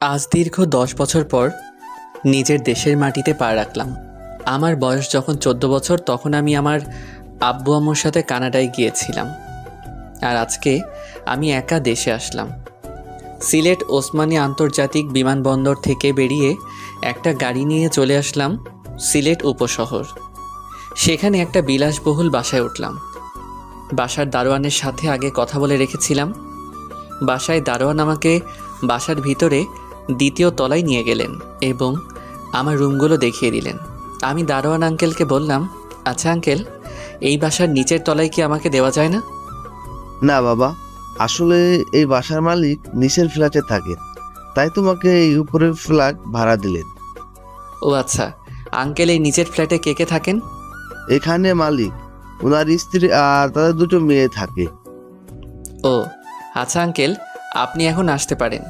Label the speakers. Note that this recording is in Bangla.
Speaker 1: আজ দীর্ঘ দশ বছর পর নিজের দেশের মাটিতে পা রাখলাম। আমার বয়স যখন চোদ্দ বছর, তখন আমি আমার আব্বু আম্মুর সাথে কানাডায় গিয়েছিলাম। আর আজকে আমি একা দেশে আসলাম। সিলেট ওসমানী আন্তর্জাতিক বিমানবন্দর থেকে বেরিয়ে একটা গাড়ি নিয়ে চলে আসলাম সিলেট উপশহর। সেখানে একটা বিলাসবহুল বাসায় উঠলাম। বাসার দারোয়ানের সাথে আগে কথা বলে রেখেছিলাম। বাসায় দারোয়ান আমাকে বাসার ভিতরে দ্বিতীয় তলায় নিয়ে গেলেন এবং আমার রুমগুলো দেখিয়ে দিলেন। আমি দারোয়ান আঙ্কেলকে বললাম আচ্ছা আঙ্কেল এই বাসার নিচের তলায় কি আমাকে দেওয়া যায় না?
Speaker 2: না বাবা আসলে এই বাসার মালিক নিচের ফ্ল্যাটে থাকে তাই তোমাকে এই উপরের ফ্ল্যাট ভাড়া দিলেন।
Speaker 1: ও আচ্ছা আঙ্কেল এই নিচের ফ্ল্যাটে কে কে থাকেন?
Speaker 2: এখানে মালিক ওনার স্ত্রী আর তাদের দুটো মেয়ে থাকে।
Speaker 1: ও আচ্ছা আঙ্কেল আপনি এখন আসতে পারেন।